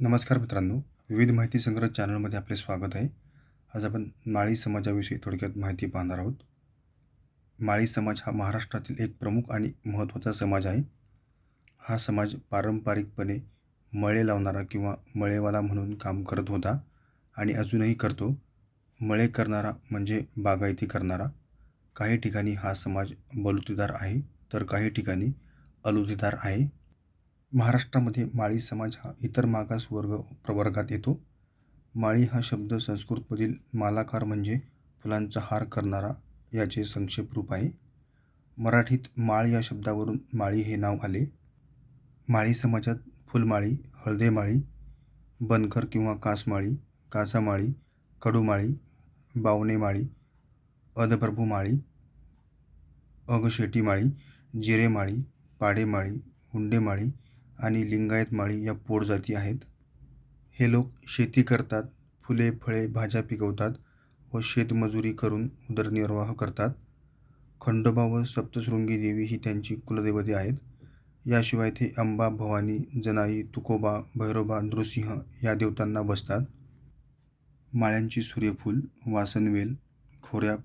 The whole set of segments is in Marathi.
नमस्कार मित्रांनो विविध माहिती संग्रह चॅनलमध्ये आपले स्वागत आहे. आज आपण माळी समाजाविषयी थोडक्यात माहिती पाहणार आहोत. माळी समाज हा महाराष्ट्रातील एक प्रमुख आणि महत्त्वाचा समाज आहे. हा समाज पारंपरिकपणे मळे लावणारा किंवा मळेवाला म्हणून काम करत होता आणि अजूनही करतो. मळे करणारा म्हणजे बागायती करणारा. काही ठिकाणी हा समाज बलुतेदार आहे तर काही ठिकाणी अलुतेदार आहे. महाराष्ट्रामध्ये माळी समाज हा इतर मागास वर्ग प्रवर्गात येतो. माळी हा शब्द संस्कृतमधील मालाकार म्हणजे फुलांचा हार करणारा याचे संक्षेप रूप आहे. मराठीत माळ या शब्दावरून माळी हे नाव आले. माळी समाजात फुलमाळी हळदेमाळी बनकर किंवा कासमाळी कासामाळी कडूमाळी बावनेमाळी अदप्रभूमाळी अगशेटीमाळी जिरेमाळी पाडेमाळी हुंडेमाळी आणि लिंगायत माळी या पोटजाती आहेत. हे लोक शेती करतात फुले फळे भाज्या पिकवतात व शेतमजुरी करून उदरनिर्वाह करतात. खंडोबा व सप्तशृंगी देवी ही त्यांची कुलदैवते आहेत. याशिवाय ते अंबा भवानी जनाई तुकोबा भैरोबा नृसिंह या देवतांना बसतात. माळ्यांची सूर्यफूल वासनवेल खोऱ्या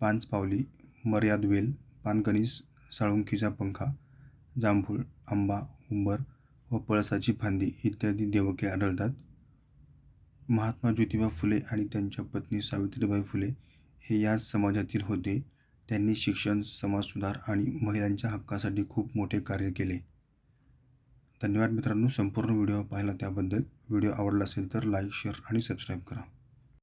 पांचपावली मर्यादवेल पानकणीस साळुंकीचा पंखा जांभूळ आंबा उंबर व पळसाची फांदी इत्यादी देवके आढळतात. महात्मा ज्योतिबा फुले आणि त्यांच्या पत्नी सावित्रीबाई फुले हे याच समाजातील होते. त्यांनी शिक्षण समाजसुधार आणि महिलांच्या हक्कासाठी खूप मोठे कार्य केले. धन्यवाद मित्रांनो. संपूर्ण व्हिडिओ पाहिला त्याबद्दल. व्हिडिओ आवडला असेल तर लाईक शेअर आणि सबस्क्राईब करा.